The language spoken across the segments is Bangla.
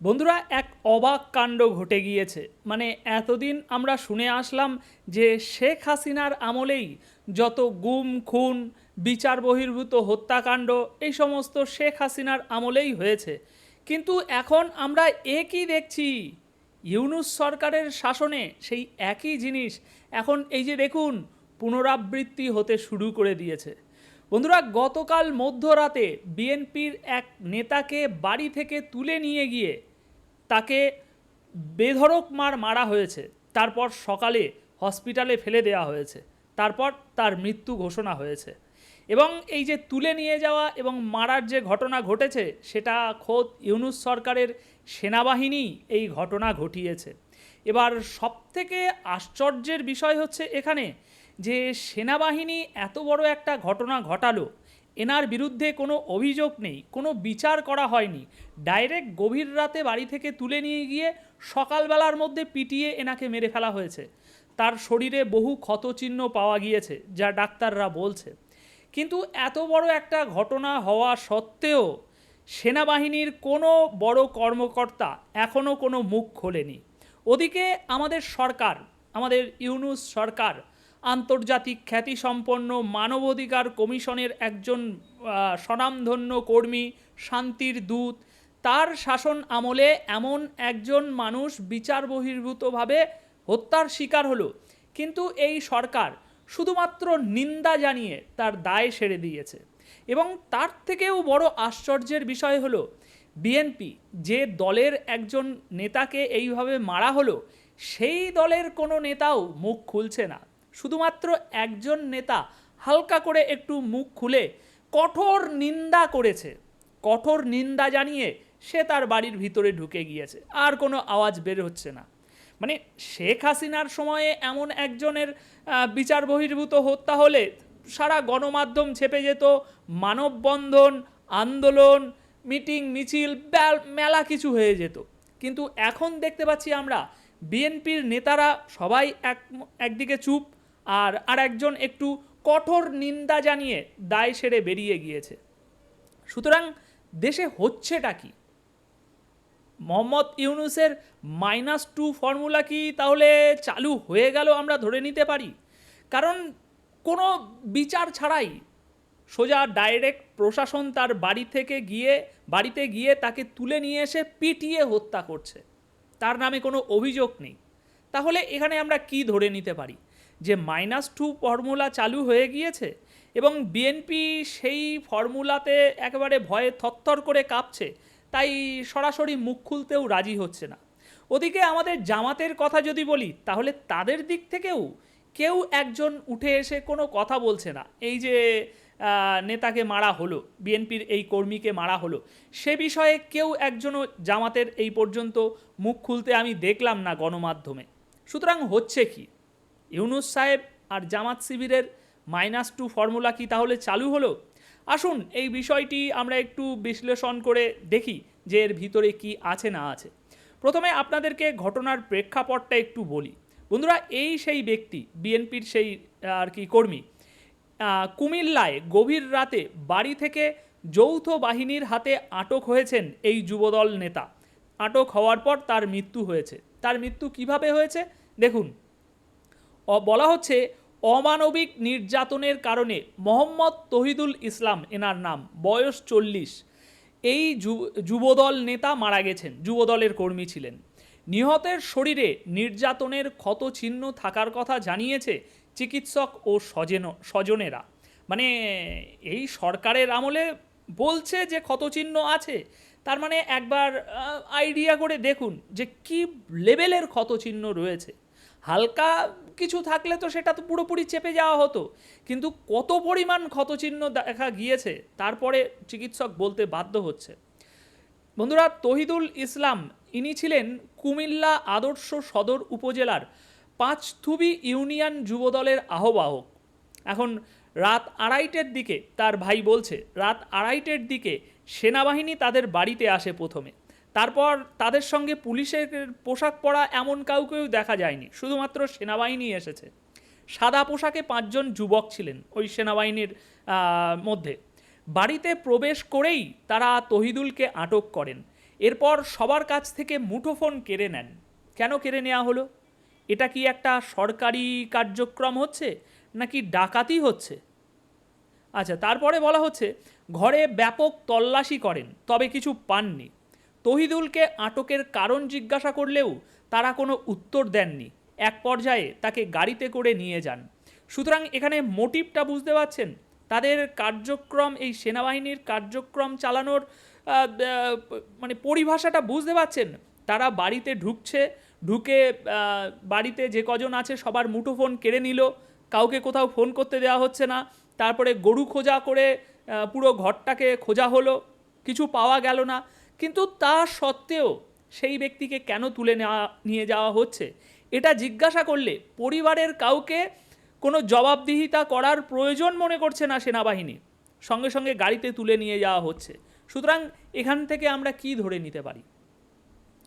বন্ধুরা, এক অবাক কাণ্ড ঘটে গিয়েছে। মানে এতদিন আমরা শুনে আসলাম যে শেখ হাসিনার আমলেই যত গুম, খুন, বিচার বহির্ভূত হত্যাকাণ্ড, এই সমস্ত শেখ হাসিনার আমলেই হয়েছে। কিন্তু এখন আমরা একই দেখছি, ইউনুস সরকারের শাসনে সেই একই জিনিস এখন এই যে দেখুন, পুনরাবৃত্তি হতে শুরু করে দিয়েছে। বন্ধুরা, গতকাল মধ্যরাতে বিএনপির এক নেতাকে বাড়ি থেকে তুলে নিয়ে গিয়ে তাকে বেধড়ক মার মারা হয়েছে। তারপর সকালে হসপিটালে ফেলে দেওয়া হয়েছে। তারপর তার মৃত্যু ঘোষণা হয়েছে। এবং এই যে তুলে নিয়ে যাওয়া এবং মারার যে ঘটনা ঘটেছে, সেটা খোদ ইউনুস সরকারের সেনাবাহিনী এই ঘটনা ঘটিয়েছে। এবার সবথেকে আশ্চর্যের বিষয় হচ্ছে এখানে যে সেনাবাহিনী এত বড় একটা ঘটনা ঘটালো এনার বিরুদ্ধে কোনো অভিযোগ নেই, কোনো বিচার করা হয়নি। ডাইরেক্ট গভীর রাতে বাড়ি থেকে তুলে নিয়ে গিয়ে সকালবেলার মধ্যে পিটিয়ে এনাকে মেরে ফেলা হয়েছে। তার শরীরে বহু ক্ষতচিহ্ন পাওয়া গিয়েছে, যা ডাক্তাররা বলছে। কিন্তু এত বড় একটা ঘটনা হওয়া সত্ত্বেও সেনাবাহিনীর কোনো বড় কর্মকর্তা এখনও কোনো মুখ খোলেনি। ওদিকে আমাদের সরকার, আমাদের ইউনুস সরকার আন্তর্জাতিক খ্যাতিসম্পন্ন মানবাধিকার কমিশনের একজন স্বনামধন্য কর্মী শান্তির দূত। তার শাসন আমলে এমন একজন মানুষ বিচার বহির্ভূতভাবে হত্যার শিকার হলো। কিন্তু এই সরকার শুধুমাত্র নিন্দা জানিয়ে তার দায় সেরে দিয়েছে। এবং তার থেকেও বড় আশ্চর্যের বিষয় হলো, বিএনপি যে দলের একজন নেতাকে এইভাবে মারা হলো, সেই দলের কোনো নেতাও মুখ খুলছে না। শুধুমাত্র একজন নেতা হালকা করে একটু মুখ খুলে কঠোর নিন্দা করেছে। কঠোর নিন্দা জানিয়ে সে তার বাড়ির ভিতরে ঢুকে গিয়েছে। আর কোনো আওয়াজ বের হচ্ছে না। মানে শেখ হাসিনার সময়ে এমন একজনের বিচার বহির্ভূত হত্যা হলে সারা গণমাধ্যম ছেপে যেত। মানববন্ধন, আন্দোলন, মিটিং, মিছিল মেলা কিছু হয়ে যেত। কিন্তু এখন দেখতে পাচ্ছি আমরা বিএনপির নেতারা সবাই এক, একদিকে চুপ আর আর একজন একটু কঠোর নিন্দা জানিয়ে দায় সেরে বেরিয়ে গিয়েছে। সুতরাং দেশে হচ্ছেটা কি? মোহাম্মদ ইউনুসের মাইনাস টু ফর্মুলা কি তাহলে চালু হয়ে গেল আমরা ধরে নিতে পারি? কারণ কোনো বিচার ছাড়াই সোজা ডাইরেক্ট প্রশাসন তার বাড়ি থেকে গিয়ে, বাড়িতে গিয়ে তাকে তুলে নিয়ে এসে পিটিয়ে হত্যা করছে। তার নামে কোনো অভিযোগ নেই। তাহলে এখানে আমরা কি ধরে নিতে পারি? যে মাইনাস টু ফর্মুলা চালু হয়ে গিয়েছে এবং বিএনপি সেই ফর্মুলাতে একেবারে ভয়ে থরথর করে কাঁপছে, তাই সরাসরি মুখ খুলতেও রাজি হচ্ছে না। ওদিকে আমাদের জামাতের কথা যদি বলি, তাহলে তাদের দিক থেকেও কেউ একজন উঠে এসে কোনো কথা বলছে না। এই যে নেতাকে মারা হলো বিএনপির এই কর্মীকে মারা হলো, সে বিষয়ে কেউ একজনও জামাতের এই পর্যন্ত মুখ খুলতে আমি দেখলাম না গণমাধ্যমে। সুতরাং হচ্ছে কি? ইউনুস সাহেব আর জামাত শিবিরের মাইনাস টু ফর্মুলা কি তাহলে চালু হলো? আসুন এই বিষয়টি আমরা একটু বিশ্লেষণ করে দেখি যে এর ভিতরে কি আছে না আছে। প্রথমে আপনাদেরকে ঘটনার প্রেক্ষাপটটা একটু বলি। বন্ধুরা, এই সেই ব্যক্তি, বিএনপির সেই, আর কি, কর্মী কুমিল্লায় গভীর রাতে বাড়ি থেকে যৌথ বাহিনীর হাতে আটক হয়েছেন এই যুবদল নেতা। আটক হওয়ার পর তার মৃত্যু হয়েছে। তার মৃত্যু কীভাবে হয়েছে? দেখুন বলা হচ্ছে অমানবিক নির্যাতনের কারণে মোহাম্মদ তহিদুল ইসলাম, এনার নাম, বয়স চল্লিশ। এই যুবদল নেতা মারা গেছেন, যুবদলের কর্মী ছিলেন। নিহতের শরীরে নির্যাতনের ক্ষত চিহ্ন থাকার কথা জানিয়েছে চিকিৎসক ও স্বজেন, স্বজনেরা। মানে এই সরকারের আমলে বলছে যে ক্ষতচিহ্ন আছে, তার মানে একবার আইডিয়া করে দেখুন যে কি লেভেলের ক্ষতচিহ্ন রয়েছে। হালকা কিছু থাকলে তো সেটা তো পুরোপুরি চেপে যাওয়া হতো। কিন্তু কত পরিমাণ ক্ষতচিহ্ন দেখা গিয়েছে, তারপরে চিকিৎসক বলতে বাধ্য হচ্ছে। বন্ধুরা, তহিদুল ইসলাম, ইনি ছিলেন কুমিল্লা আদর্শ সদর উপজেলার পাঁচথুবি ইউনিয়ন যুবদলের আহ্বায়ক। এখন রাত আড়াইটের দিকে তার ভাই বলছে, রাত আড়াইটের দিকে সেনাবাহিনী তাদের বাড়িতে আসে প্রথমে। তারপর তাদের সঙ্গে পুলিশের পোশাক পরা এমন কাউকেও দেখা যায়নি, শুধুমাত্র সেনাবাহিনী এসেছে। সাদা পোশাকে পাঁচজন যুবক ছিলেন ওই সেনাবাহিনীর মধ্যে। বাড়িতে প্রবেশ করেই তারা তহিদুলকে আটক করেন। এরপর সবার কাছ থেকে মুঠোফোন কেড়ে নেন। কেন কেড়ে নেওয়া হলো? এটা কি একটা সরকারি কার্যক্রম হচ্ছে, নাকি ডাকাতি হচ্ছে? আচ্ছা তারপরে বলা হচ্ছে, ঘরে ব্যাপক তল্লাশি করেন, তবে কিছু পাননি। তহিদুলকে আটকের কারণ জিজ্ঞাসা করলেও তারা কোনো উত্তর দেননি। এক পর্যায়ে তাকে গাড়িতে করে নিয়ে যান। সুতরাং এখানে মোটিভটা বুঝতে পারছেন? তাদের কার্যক্রম, এই সেনাবাহিনীর কার্যক্রম চালানোর মানে পরিভাষাটা বুঝতে পারছেন? তারা বাড়িতে ঢুকছে, ঢুকে বাড়িতে যে কজন আছে সবার মুঠোফোন কেড়ে নিল। কাউকে কোথাও ফোন করতে দেওয়া হচ্ছে না। তারপরে গরু খোঁজা করে পুরো ঘরটাকে খোঁজা হলো। কিছু পাওয়া গেল না। কিন্তু তা সত্ত্বেও সেই ব্যক্তিকে কেন তুলে নেওয়া, নিয়ে যাওয়া হচ্ছে? এটা জিজ্ঞাসা করলে পরিবারের কাউকে কোনো জবাবদিহিতা করার প্রয়োজন মনে করছে না সেনাবাহিনী। সঙ্গে সঙ্গে গাড়িতে তুলে নিয়ে যাওয়া হচ্ছে। সুতরাং এখান থেকে আমরা কি ধরে নিতে পারি?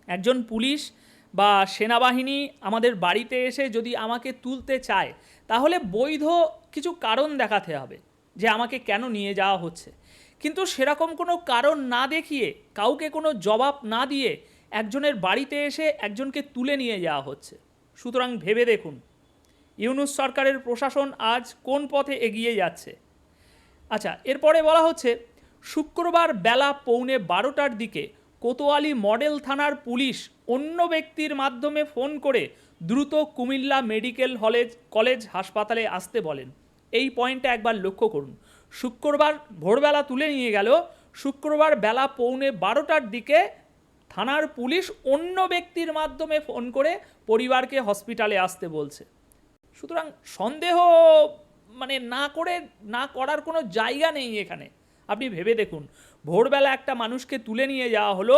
একজন পুলিশ বা সেনাবাহিনী আমাদের বাড়িতে এসে যদি আমাকে তুলতে চায়, তাহলে বৈধ কিছু কারণ দেখাতে হবে যে আমাকে কেন নিয়ে যাওয়া হচ্ছে। কিন্তু সেরকম কোনো কারণ না দেখিয়ে, কাউকে কোনো জবাব না দিয়ে একজনের বাড়িতে এসে একজনকে তুলে নিয়ে যাওয়া হচ্ছে। সুতরাং ভেবে দেখুন, ইউনুস সরকারের প্রশাসন আজ কোন পথে এগিয়ে যাচ্ছে? আচ্ছা এরপরে বলা হচ্ছে, শুক্রবার বেলা পৌনে বারোটার দিকে কোতোয়ালি মডেল থানার পুলিশ অন্য ব্যক্তির মাধ্যমে ফোন করে দ্রুত কুমিল্লা মেডিকেল হলেজ, কলেজ হাসপাতালে আসতে বলেন। এই পয়েন্টটা একবার লক্ষ্য করুন। শুক্রবার ভোরবেলা তুলে নিয়ে গেল। শুক্রবার বেলা পৌনে বারোটার দিকে থানার পুলিশ অন্য ব্যক্তির মাধ্যমে ফোন করে পরিবারকে হসপিটালে আসতে বলছে। সুতরাং সন্দেহ মানে না করে না করার কোনো জায়গা নেই এখানে। আপনি ভেবে দেখুন, ভোরবেলা একটা মানুষকে তুলে নিয়ে যাওয়া হলো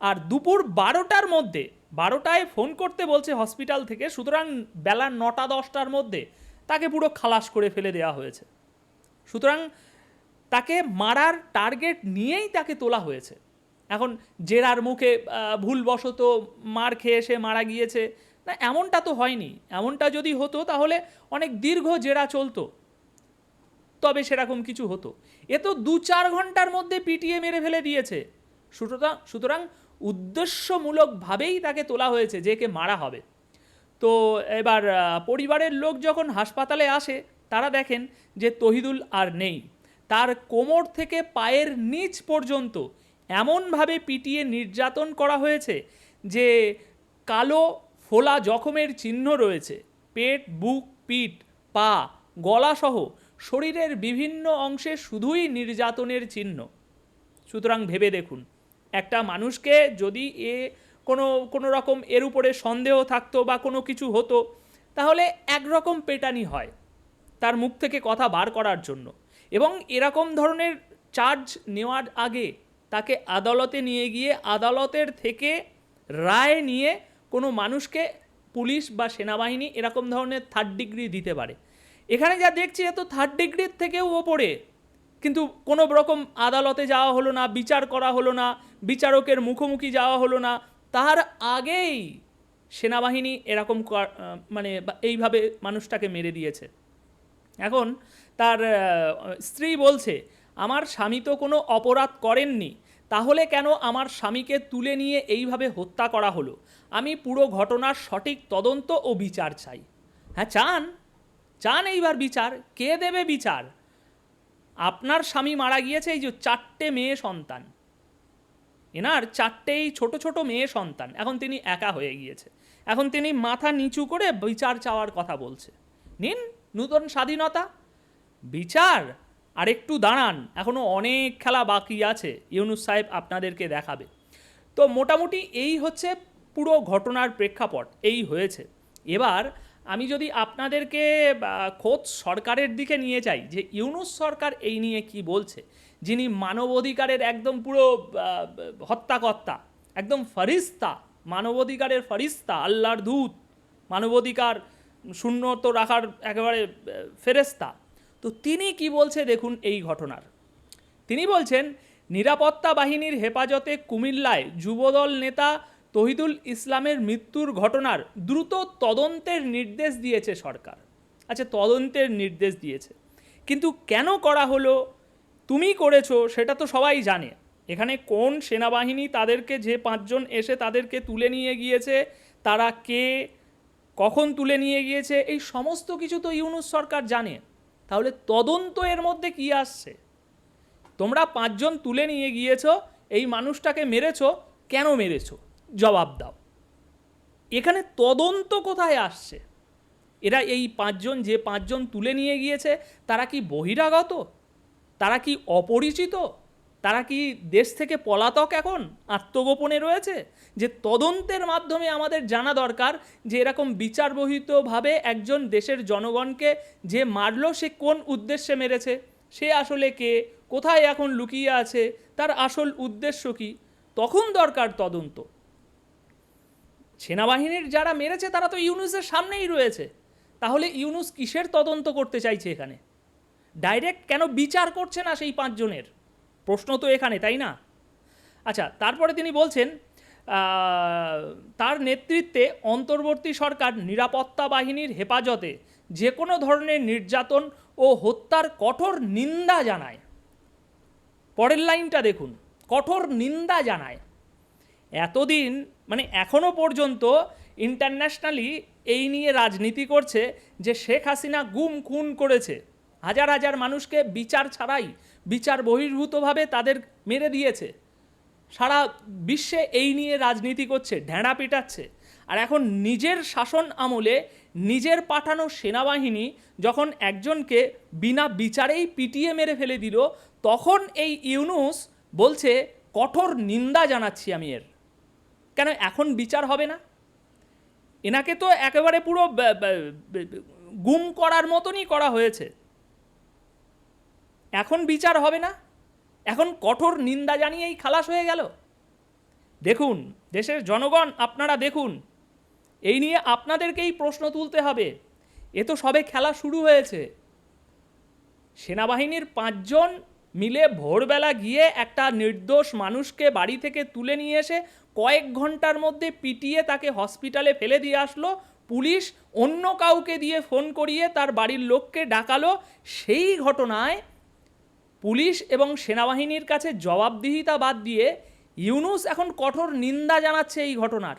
আর দুপুর বারোটার মধ্যে, বারোটায় ফোন করতে বলছে হসপিটাল থেকে, সুতরাং বেলা নটা দশটার মধ্যে তাকে পুরো খালাস করে ফেলে দেওয়া হয়েছে। সুতরাং তাকে মারার টার্গেট নিয়েই তাকে তোলা হয়েছে। এখন জেরার মুখে ভুলবশত মার খেয়ে সে মারা গিয়েছে, না, এমনটা তো হয়নি। এমনটা যদি হতো, তাহলে অনেক দীর্ঘ জেরা চলতো। তবে সেরকম কিছু হতো। এ তো দু চার ঘণ্টার মধ্যে পিটিয়ে মেরে ফেলে দিয়েছে। সুতরাং সুতরাং উদ্দেশ্যমূলকভাবেই তাকে তোলা হয়েছে যে কে মারা হবে। তো এবার পরিবারের লোক যখন হাসপাতালে আসে তারা দেখেন যে তহিদুল আর নেই। তার কোমর থেকে পায়ের নিচ পর্যন্ত এমনভাবে পিটিয়ে নির্যাতন করা হয়েছে যে কালো ফোলা জখমের চিহ্ন রয়েছে। পেট, বুক, পিঠ, পা, গলাসহ শরীরের বিভিন্ন অংশে শুধুই নির্যাতনের চিহ্ন। সুতরাং ভেবে দেখুন, একটা মানুষকে যদি এ কোনো কোনো রকম এর উপরে সন্দেহ থাকতো বা কোনো কিছু হতো, তাহলে একরকম পেটানি হয়। তার মুখ থেকে কথা বার করার জন্য। এবং এরকম ধরনের চার্জ নেওয়ার আগে তাকে আদালতে নিয়ে গিয়ে আদালতের থেকে রায় নিয়ে কোনো মানুষকে পুলিশ বা সেনাবাহিনী এরকম ধরনের থার্ড ডিগ্রি দিতে পারে। এখানে যা দেখছি এত থার্ড ডিগ্রির থেকেও ওপরে। কিন্তু কোনো রকম আদালতে যাওয়া হলো না, বিচার করা হলো না, বিচারকের মুখোমুখি যাওয়া হলো না, তার আগেই সেনাবাহিনী এরকম মানে এইভাবে মানুষটাকে মেরে দিয়েছে। এখন তার স্ত্রী বলছে, আমার স্বামী তো কোনো অপরাধ করেননি, তাহলে কেন আমার স্বামীকে তুলে নিয়ে এইভাবে হত্যা করা হলো? আমি পুরো ঘটনার সঠিক তদন্ত ও বিচার চাই। হ্যাঁ চান চান এইবার বিচার, কে দেবে বিচার? আপনার স্বামী মারা গিয়েছে এই যে চারটে মেয়ে সন্তান। এনার চারটেই ছোট ছোট মেয়ে সন্তান, এখন তিনি একা হয়ে গিয়েছে। এখন তিনি মাথা নিচু করে বিচার চাওয়ার কথা বলছে। নিন নূতন স্বাধীনতা? বিচার? আর একটু দাঁড়ান এখনও অনেক খেলা বাকি আছে, ইউনুস সাহেব আপনাদেরকে দেখাবে। তো মোটামুটি এই হচ্ছে পুরো ঘটনার প্রেক্ষাপট, এই হয়েছে। এবার আমি যদি আপনাদেরকে খোদ সরকারের দিকে নিয়ে যাই, যে ইউনুস সরকার এই নিয়ে কি বলছে, যিনি মানবাধিকারের একদম পুরো হত্যাকর্তা, একদম ফরিস্তা, মানবাধিকারের ফরিস্তা, আল্লাহর দূত, মানবাধিকার শূন্য তো রাখার একেবারে ফেরেস্তা তো তিনি কি বলছে দেখুন এই ঘটনার। তিনি বলছেন, নিরাপত্তা বাহিনীর হেফাজতে কুমিল্লায় যুবদল নেতা তহিদুল ইসলামের মৃত্যুর ঘটনার দ্রুত তদন্তের নির্দেশ দিয়েছে সরকার। আচ্ছা তদন্তের নির্দেশ দিয়েছে। কিন্তু কেন করা হলো? তুমি করেছ, সেটা তো সবাই জানে। এখানে কোন সেনাবাহিনী তাদেরকে যে পাঁচজন এসে তাদেরকে তুলে নিয়ে গিয়েছে, তারা কে কখন তুলে নিয়ে গিয়েছে, এই সমস্ত কিছু তো ইউনুস সরকার জানে। তাহলে তদন্ত এর মধ্যে কি আসছে? তোমরা পাঁচজন তুলে নিয়ে গিয়েছো, এই মানুষটাকে মেরেছ, কেন মেরেছো? জবাব দাও। এখানে তদন্ত কোথায় আসছে? এরা এই পাঁচজন, যে পাঁচজন তুলে নিয়ে গিয়েছে, তারা কি বহিরাগত? তারা কি অপরিচিত? তারা কি দেশ থেকে পলাতক এখন? আত্মগোপনে রয়েছে? যে তদন্তের মাধ্যমে আমাদের জানা দরকার যে এরকম বিচারবহিতভাবে একজন দেশের জনগণকে যে মারলো, সে কোন উদ্দেশ্যে মেরেছে? সে আসলে কে? কোথায় এখন লুকিয়ে আছে? তার আসল উদ্দেশ্য কি? তখন দরকার তদন্ত। সেনাবাহিনীর যারা মেরেছে, তারা তো ইউনুসের সামনেই রয়েছে। তাহলে ইউনুস কিসের তদন্ত করতে চাইছে এখানে? ডাইরেক্ট কেন বিচার করছে না সেই পাঁচজনের? প্রশ্ন তো এখানে, তাই না? আচ্ছা তারপরে তিনি বলছেন তার নেতৃত্বে অন্তর্বর্তী সরকার নিরাপত্তা বাহিনীর হেফাজতে যে কোনো ধরনের নির্যাতন ও হত্যার কঠোর নিন্দা জানায়। পরের লাইনটা দেখুন, কঠোর নিন্দা জানায়। এতদিন মানে এখনও পর্যন্ত ইন্টারন্যাশনালি এই নিয়ে রাজনীতি করছে যে শেখ হাসিনা গুম খুন করেছে। হাজার হাজার মানুষকে বিচার ছাড়াই বিচার বহির্ভূতভাবে তাদের মেরে দিয়েছে। সারা বিশ্বে এই নিয়ে রাজনীতি করছে, ঢেঁড়া পিটাচ্ছে। আর এখন নিজের শাসন আমলে নিজের পাঠানো সেনাবাহিনী যখন একজনকে বিনা বিচারেই পিটিয়ে মেরে ফেলে দিল, তখন এই ইউনুস বলছে, কঠোর নিন্দা জানাচ্ছি আমি এর। কেন, এখন বিচার হবে না? এনাকে তো একেবারে পুরো গুম করার মতনই করা হয়েছে। এখন বিচার হবে না? এখন কঠোর নিন্দা জানিয়েই খালাস হয়ে গেল। দেখুন, দেশের জনগণ, আপনারা দেখুন। এই নিয়ে আপনাদেরকেই প্রশ্ন তুলতে হবে। এ তো সবে খেলা শুরু হয়েছে। সেনাবাহিনীর পাঁচজন মিলে ভোরবেলা গিয়ে একটা নির্দোষ মানুষকে বাড়ি থেকে তুলে নিয়ে এসে কয়েক ঘণ্টার মধ্যে পিটিয়ে তাকে হসপিটালে ফেলে দিয়ে আসলো। পুলিশ অন্য কাউকে দিয়ে ফোন করিয়ে তার বাড়ির লোককে ডাকালো। সেই ঘটনায় পুলিশ এবং সেনাবাহিনীর কাছে জবাবদিহিতা বাদ দিয়ে ইউনুস এখন কঠোর নিন্দা জানাচ্ছে এই ঘটনার।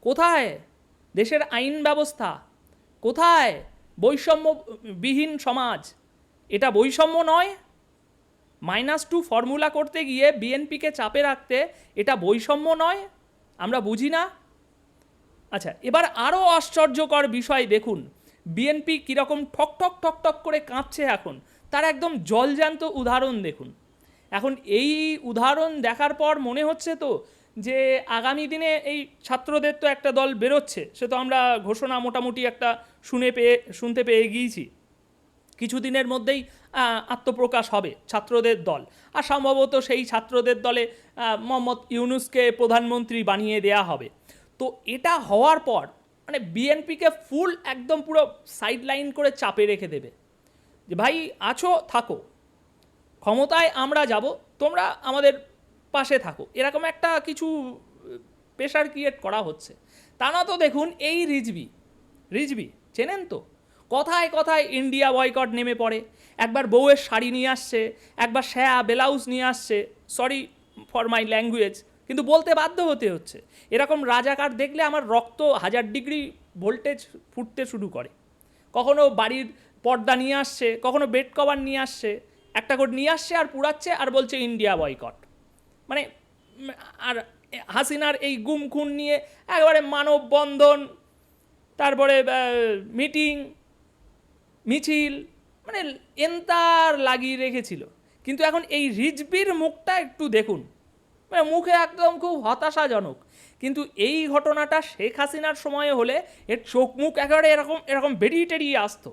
কোথায়? দেশের আইন ব্যবস্থা। কোথায়? বৈষম্যবিহীন সমাজ। এটা বৈষম্য নয়। মাইনাস টু ফর্মুলা করতে গিয়ে বিএনপিকে চাপে রাখতে এটা বৈষম্য নয়। আমরা বুঝি না। আচ্ছা এবার আরও আশ্চর্যকর বিষয় দেখুন। বিএনপি কীরকম ঠক ঠক ঠক ঠক করে কাঁপছে এখন। তার একদম জলজ্যান্ত উদাহরণ দেখুন। এখন এই উদাহরণ দেখার পর মনে হচ্ছে তো যে আগামী দিনে এই ছাত্রদের তো একটা দল বেরোচ্ছে, সে তো আমরা ঘোষণা মোটামুটি একটা শুনে পেয়ে, শুনতে পেয়ে গিয়েছি। কিছুদিনের মধ্যেই আত্মপ্রকাশ হবে ছাত্রদের দল। আর সম্ভবত সেই ছাত্রদের দলে মোহাম্মদ ইউনুসকে প্রধানমন্ত্রী বানিয়ে দেয়া হবে। তো এটা হওয়ার পর মানে বিএনপিকে ফুল একদম পুরো সাইড লাইন করে চাপে রেখে দেবে। যে ভাই আছো, থাকো। ক্ষমতায় আমরা যাব, তোমরা আমাদের পাশে থাকো। এরকম একটা কিছু প্রেশার ক্রিয়েট করা হচ্ছে। তা না তো দেখুন, এই রিজবি রিজবি চেনেন তো? কথায় কথায় ইন্ডিয়া বয়কট নেমে পড়ে। একবার বউয়ের শাড়ি নিয়ে আসছে, একবার শ্যায়া ব্লাউজ নিয়ে আসছে। সরি ফর মাই ল্যাঙ্গুয়েজ কিন্তু বলতে বাধ্য হতে হচ্ছে। এরকম রাজাকার দেখলে আমার রক্ত হাজার ডিগ্রি ভোল্টেজ ফুটতে শুরু করে। কখনো বাড়ির পর্দা নিয়ে আসছে, কখনো বেড কভার নিয়ে আসছে, একটা করে নিয়ে আসছে আর পুড়াচ্ছে আর বলছে ইন্ডিয়া বয়কট। মানে আর হাসিনার এই গুম খুন নিয়ে একেবারে মানববন্ধন, তারপরে মিটিং, মিছিল মানে এন্তার লাগিয়ে রেখেছিল। কিন্তু এখন এই রিজবির মুখটা একটু দেখুন। মানে মুখে একদম খুব হতাশাজনক। কিন্তু এই ঘটনাটা শেখ হাসিনার সময়ে হলে এর চোখ মুখ একেবারে এরকম এরকম বেরিয়ে টেরিয়ে আসতো।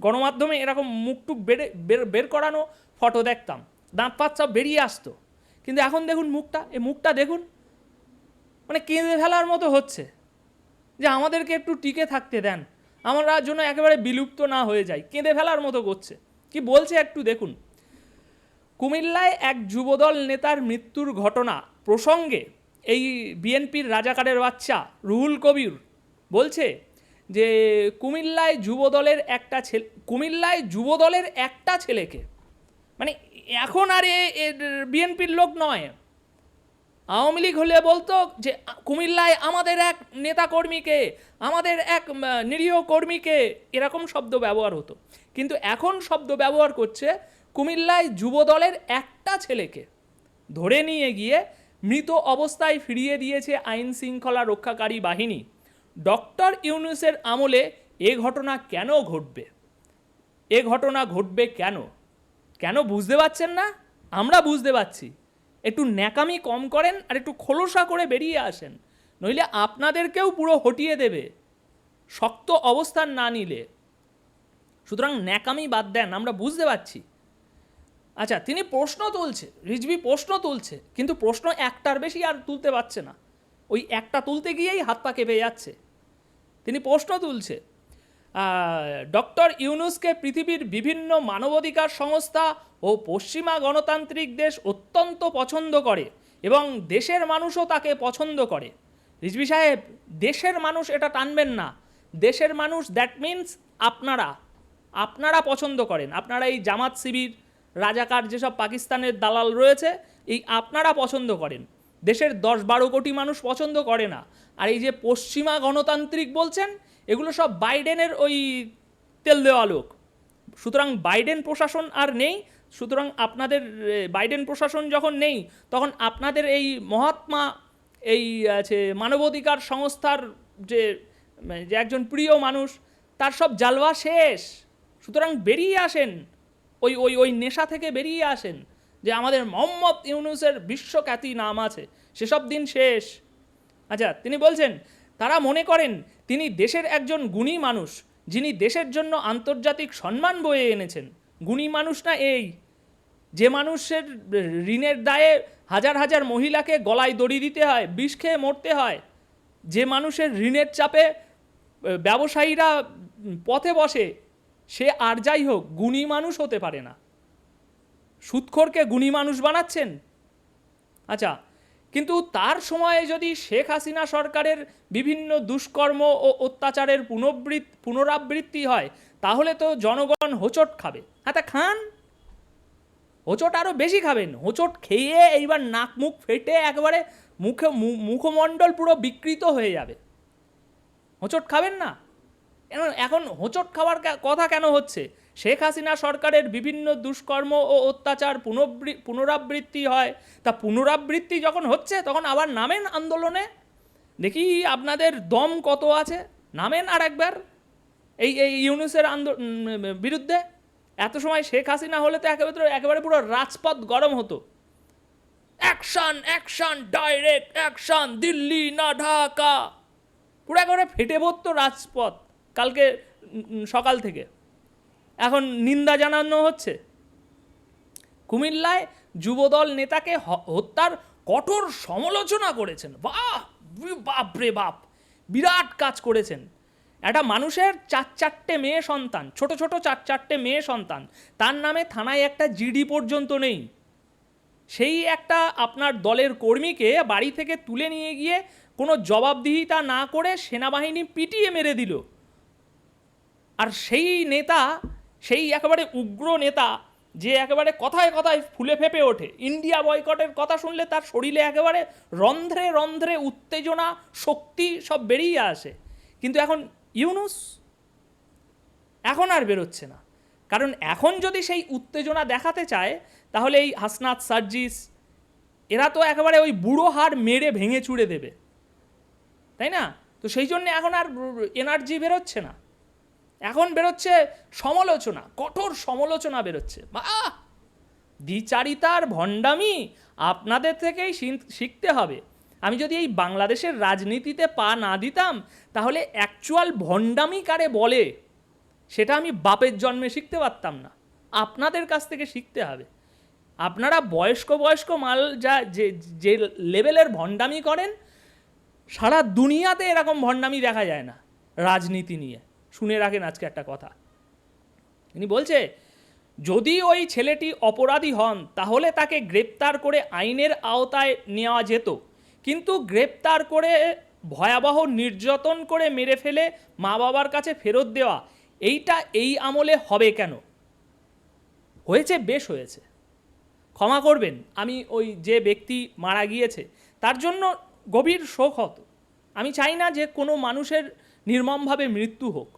গণমাধ্যমে এরকম মুখটুক বেড়ে, বের বের করানো ফটো দেখতাম। দাঁত পাত সব বেরিয়ে আসতো। কিন্তু এখন দেখুন মুখটা, এই মুখটা দেখুন মানে কেঁদে ফেলার মতো হচ্ছে। যে আমাদেরকে একটু টিকে থাকতে দেন। আমরা জন্য একেবারে বিলুপ্ত না হয়ে যায় কেঁদে ফেলার মতো করছে। কি বলছে একটু দেখুন। কুমিল্লায় এক যুবদল নেতার মৃত্যুর ঘটনা প্রসঙ্গে এই বিএনপির রাজাকারের বাচ্চা রুহুল কবির বলছে যে কুমিল্লায় যুবদলের একটা ছেলে, কুমিল্লায় যুবদলের একটা ছেলেকে মানে এখন আর এ বিএনপির লোক নয়। আওয়ামী লীগ হলে বলতো যে, কুমিল্লায় আমাদের এক নেতা কর্মীকে আমাদের এক নিরীহ কর্মীকে এরকম শব্দ ব্যবহার হতো। কিন্তু এখন শব্দ ব্যবহার করছে কুমিল্লায় যুবদলের একটা ছেলেকে। ধরে নিয়ে গিয়ে মৃত অবস্থায় ফিরিয়ে দিয়েছে আইন শৃঙ্খলা রক্ষাকারী বাহিনী। ডক্টর ইউনুসের আমলে এ ঘটনা কেন ঘটবে? এ ঘটনা ঘটবে কেন? কেন বুঝতে পারছেন না? আমরা বুঝতে পারছি। একটু ন্যাকামি কম করেন আর একটু খোলসা করে বেরিয়ে আসেন। নইলে আপনাদেরকেও পুরো হটিয়ে দেবে। শক্ত অবস্থান না নিলে। সুতরাং ন্যাকামি বাদ দেন, আমরা বুঝতে পারছি। আচ্ছা তিনি প্রশ্ন তুলছে, রিজভি প্রশ্ন তুলছে, কিন্তু প্রশ্ন একটার বেশি আর তুলতে পারছে না। ওই একটা তুলতে গিয়েই হাত পা কেঁপে যাচ্ছে। তিনি প্রশ্ন তুলছে ডক্টর ইউনুসকে পৃথিবীর বিভিন্ন মানবাধিকার সংস্থা ও পশ্চিমা গণতান্ত্রিক দেশ অত্যন্ত পছন্দ করে এবং দেশের মানুষও তাকে পছন্দ করে। রিজভি সাহেব, দেশের মানুষ এটা টানবেন না। দেশের মানুষ দ্যাট মিন্স আপনারা আপনারা পছন্দ করেন। আপনারা এই জামাত শিবির, রাজাকার যেসব পাকিস্তানের দালাল রয়েছে, এই আপনারা পছন্দ করেন। দেশের দশ বারো কোটি মানুষ পছন্দ করে না। আর এই যে পশ্চিমা গণতান্ত্রিক বলছেন, এগুলো সব বাইডেনের ওই তেল দেওয়া লোক। সুতরাং বাইডেন প্রশাসন আর নেই, সুতরাং আপনাদের বাইডেন প্রশাসন যখন নেই, তখন আপনাদের এই মহাত্মা, এই আছে মানবাধিকার সংস্থার যে মানে যে একজন প্রিয় মানুষ, তার সব জালওয়া শেষ। সুতরাং বেরিয়ে আসেন। ওই ওই ওই নেশা থেকে বেরিয়ে আসেন। যে আমাদের মোহাম্মদ ইউনুসের বিশ্বখ্যাতি নাম আছে, সেসব দিন শেষ। আচ্ছা তিনি বলছেন, তারা মনে করেন তিনি দেশের একজন গুণী মানুষ, যিনি দেশের জন্য আন্তর্জাতিক সম্মান বয়ে এনেছেন। গুণী মানুষ না এই। যে মানুষের ঋণের দায়ে হাজার হাজার মহিলাকে গলায় দড়ি দিতে হয়, বিষ খেয়ে মরতে হয়, যে মানুষের ঋণের চাপে ব্যবসায়ীরা পথে বসে, সে আর যাই হোক, গুণী মানুষ হতে পারে না। সুৎখোরকে গুণী মানুষ বানাচ্ছেন? আচ্ছা কিন্তু তার সময়ে যদি শেখ হাসিনা সরকারের বিভিন্ন দুষ্কর্ম ও অত্যাচারের পুনরাবৃত পুনরাবৃত্তি হয়, তাহলে তো জনগণ হোঁচট খাবে। হ্যাঁ তা খান? হোঁচট আরও বেশি খাবেন। হোঁচট খেয়ে এইবার নাক মুখ ফেটে একেবারে মুখে মুখমণ্ডল পুরো বিকৃত হয়ে যাবে। হোঁচট খাবেন না? এখন হোঁচট খাওয়ার কথা কেন হচ্ছে? শেখ হাসিনা সরকারের বিভিন্ন দুষ্কর্ম ও অত্যাচার পুনরাবৃ- পুনরাবৃত্তি হয়। তা পুনরাবৃত্তি যখন হচ্ছে তখন আবার নামেন আন্দোলনে? দেখি আপনাদের দম কত আছে? নামেন আর একবার। এই এই ইউনুসের আন্দো উম, বিরুদ্ধে? এত সময় শেখ হাসিনা হলে তো একেবারে একেবারে পুরো রাজপথ গরম হতো। Action action direct action Delhi না ঢাকা। পুরো একেবারে ফেটে পড়তো রাজপথ। কালকে সকাল থেকে। এখন নিন্দা জানানো হচ্ছে। কুমিল্লায় যুবদল নেতাকে হত্যার কঠোর সমালোচনা করেছেন। বাহ! বাপ রে বাপ! বিরাট কাজ করেছেন। একটা মানুষের চার চারটে মেয়ে সন্তান, ছোট ছোট চার চারটে মেয়ে সন্তান, তার নামে থানায় একটা জিডি পর্যন্ত নেই। সেই একটা আপনার দলের কর্মীকে বাড়ি থেকে তুলে নিয়ে গিয়ে কোনো জবাবদিহিতা না করে সেনাবাহিনী পিটিয়ে মেরে দিল। আর সেই নেতা সেই একেবারে উগ্র নেতা যে একেবারে কথায় কথায় ফুলে ফেপে ওঠে। ইন্ডিয়া বয়কটের কথা শুনলে তার শরীরে একেবারে রন্ধ্রে রন্ধ্রে উত্তেজনা, শক্তি সব বেরিয়ে আসে। কিন্তু এখন ইউনুস এখন আর বেরোচ্ছে না। কারণ এখন যদি সেই উত্তেজনা দেখাতে চায়, তাহলে এই হাসনাত সার্জিস, এরা তো একেবারে ওই বুড়ো হাড় মেরে ভেঙে চুড়ে দেবে। তাই না? তো সেই জন্য এখন আর এনার্জি বেরোচ্ছে না। এখন বেরোচ্ছে সমালোচনা, কঠোর সমালোচনা বেরোচ্ছে। বাহ দ্বিচারিতার ভণ্ডামি আপনাদের থেকেই শিখতে হবে। আমি যদি এই বাংলাদেশের রাজনীতিতে পা না দিতাম, তাহলে অ্যাকচুয়াল ভণ্ডামি কারে বলে, সেটা আমি বাপের জন্মে শিখতে পারতাম না। আপনাদের কাছ থেকে শিখতে হবে। আপনারা বয়স্ক বয়স্ক মাল যা, যে যে লেভেলের ভণ্ডামি করেন, সারা দুনিয়াতে এরকম ভণ্ডামি দেখা যায় না, রাজনীতি নিয়ে। শুনে রাখেন আজকে একটা কথা। তিনি বলছে, যদি ওই ছেলেটি অপরাধী হন, তাহলে তাকে গ্রেপ্তার করে আইনের আওতায় নেওয়া যেত। কিন্তু গ্রেপ্তার করে ভয়াবহ নির্যাতন করে মেরে ফেলে মা বাবার কাছে ফেরত দেওয়া, এইটা এই আমলে হবে কেন? হয়েছে, বেশ হয়েছে। ক্ষমা করবেন, আমি ওই যে ব্যক্তি মারা গিয়েছে, তার জন্য গভীর শোক হতো। আমি চাই না যে কোনো মানুষের নির্মমভাবে মৃত্যু হোক।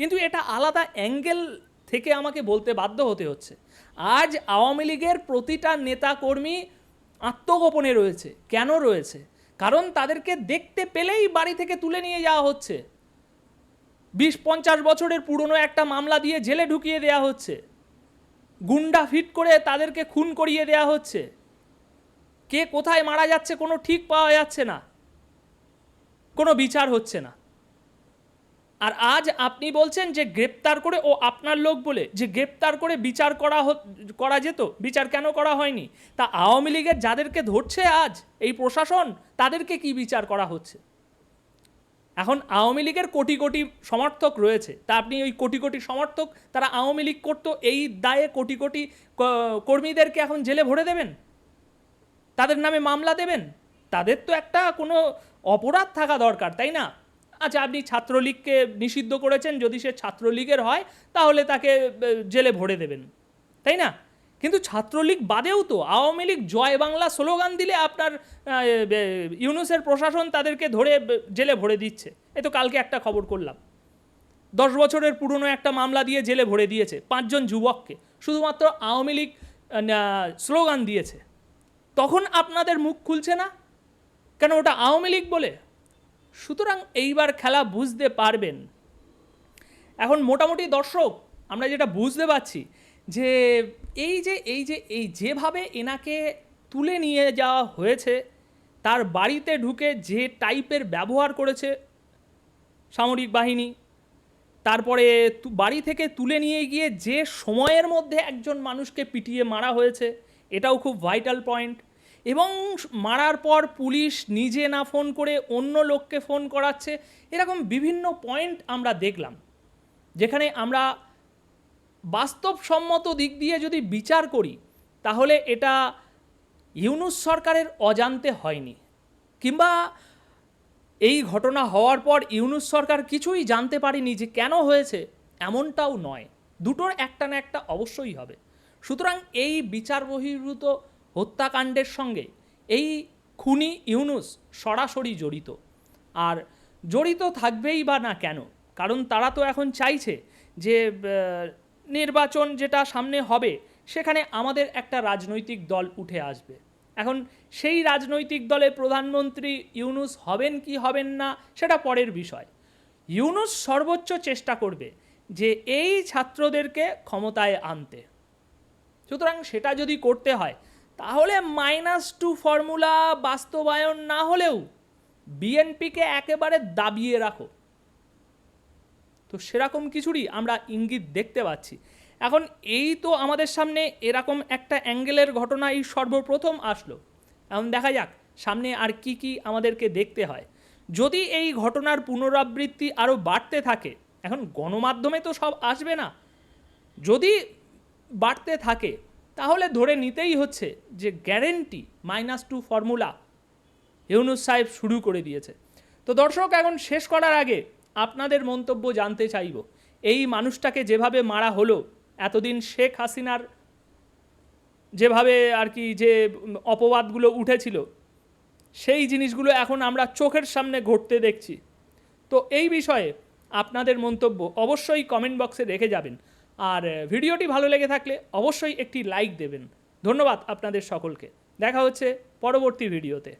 কিন্তু এটা আলাদা অ্যাঙ্গেল থেকে আমাকে বলতে বাধ্য হতে হচ্ছে। আজ আওয়ামী লীগের প্রতিটা নেতাকর্মী আত্মগোপনে রয়েছে। কেন রয়েছে? কারণ তাদেরকে দেখতে পেলেই বাড়ি থেকে তুলে নিয়ে যাওয়া হচ্ছে। বিশ পঞ্চাশ বছরের পুরনো একটা মামলা দিয়ে জেলে ঢুকিয়ে দেওয়া হচ্ছে। গুন্ডা ফিট করে তাদেরকে খুন করিয়ে দেওয়া হচ্ছে। কে কোথায় মারা যাচ্ছে কোনো ঠিক পাওয়া যাচ্ছে না। কোনো বিচার হচ্ছে না। আর আজ আপনি বলছেন যে গ্রেপ্তার করে, ও আপনার লোক বলে যে গ্রেপ্তার করে বিচার করা করা যেত, বিচার কেন করা হয়নি? তা আওয়ামী লীগের যাদেরকে ধরছে আজ এই প্রশাসন, তাদেরকে কি বিচার করা হচ্ছে? এখন আওয়ামী লীগের কোটি কোটি সমর্থক রয়েছে। তা আপনি ওই কোটি কোটি সমর্থক, তারা আওয়ামী লীগ করতো, এই দায়ে কোটি কোটি কর্মীদেরকে এখন জেলে ভরে দেবেন? তাদের নামে মামলা দেবেন? তাদের তো একটা কোনো অপরাধ থাকা দরকার, তাই না? আচ্ছা আপনি ছাত্রলীগকে নিষিদ্ধ করেছেন, যদি সে ছাত্রলীগের হয়, তাহলে তাকে জেলে ভরে দেবেন। তাই না? কিন্তু ছাত্রলীগ বাদেও তো, আওয়ামী লীগ জয় বাংলা স্লোগান দিলে আপনার ইউনুসের প্রশাসন তাদেরকে ধরে জেলে ভরে দিচ্ছে। এই তো কালকে একটা খবর করলাম। দশ বছরের পুরনো একটা মামলা দিয়ে জেলে ভরে দিয়েছে পাঁচজন যুবককে। শুধুমাত্র আওয়ামী লীগ স্লোগান দিয়েছে। তখন আপনাদের মুখ খুলছে না? কেন ওটা আওয়ামী লীগ বলে? সুতরাং এইবার খেলা বুঝতে পারবেন। এখন মোটামুটি দর্শক, আমরা যেটা বুঝতে পারছি যে এই যে এই যে, এই যেভাবে এনাকে তুলে নিয়ে যাওয়া হয়েছে, তার বাড়িতে ঢুকে যে টাইপের ব্যবহার করেছে সামরিক বাহিনী, তারপরে বাড়ি থেকে তুলে নিয়ে গিয়ে যে সময়ের মধ্যে একজন মানুষকে পিটিয়ে মারা হয়েছে, এটাও খুব ভাইটাল পয়েন্ট এবং মারার পর পুলিশ নিজে না ফোন করে অন্য লোককে ফোন করাচ্ছে, এরকম বিভিন্ন পয়েন্ট আমরা দেখলাম, যেখানে আমরা বাস্তবসম্মত দিক দিয়ে যদি বিচার করি, তাহলে এটা ইউনুস সরকারের অজান্তে হয়নি, কিংবা এই ঘটনা হওয়ার পর ইউনুস সরকার কিছুই জানতে পারেনি যে কেন হয়েছে, এমনটাও নয়, দুটোর একটা না একটা অবশ্যই হবে। সুতরাং এই বিচার বহির্ভূত হত্যাকাণ্ডের সঙ্গে এই খুনি ইউনুস সরাসরি জড়িত। আর জড়িত থাকবেই বা না কেন? কারণ তারা তো এখন চাইছে যে নির্বাচন যেটা সামনে হবে, সেখানে আমাদের একটা রাজনৈতিক দল উঠে আসবে। এখন সেই রাজনৈতিক দলে প্রধানমন্ত্রী ইউনুস হবেন কি হবেন না, সেটা পরের বিষয়। ইউনুস সর্বোচ্চ চেষ্টা করবে যে এই ছাত্রদেরকে ক্ষমতায় আনতে। সুতরাং সেটা যদি করতে হয় তাহলে মাইনাস টু ফর্মুলা বাস্তবায়ন না হলেও বিএনপিকে একেবারে দাবিয়ে রাখো। তো সেরকম কিছুরই আমরা ইঙ্গিত দেখতে পাচ্ছি। এখন এই তো আমাদের সামনে এরকম একটা অ্যাঙ্গেলের ঘটনা এই সর্বপ্রথম আসলো। এখন দেখা যাক, সামনে আর কি কি আমাদেরকে দেখতে হয়। যদি এই ঘটনার পুনরাবৃত্তি আরও বাড়তে থাকে, এখন গণমাধ্যমে তো সব আসবে না। যদি বাড়তে থাকে তাহলে ধরে নিতেই হচ্ছে যে guarantee minus two formula Yunus সাহেব শুরু করে দিয়েছে। তো দর্শক, এখন শেষ করার আগে আপনাদের মন্তব্য জানতে চাইব। এই মানুষটাকে যেভাবে মারা হলো, এতদিন শেখ হাসিনার যেভাবে আর কি যে অপবাদগুলো উঠেছিল, সেই জিনিসগুলো এখন আমরা চোখের সামনে ঘটতে দেখছি। তো এই বিষয়ে আপনাদের মন্তব্য অবশ্যই কমেন্ট বক্সে রেখে যাবেন। আর ভিডিওটি ভালো লেগে থাকলে অবশ্যই একটি লাইক দেবেন। ধন্যবাদ আপনাদের সকলকে। দেখা হচ্ছে পরবর্তী ভিডিওতে।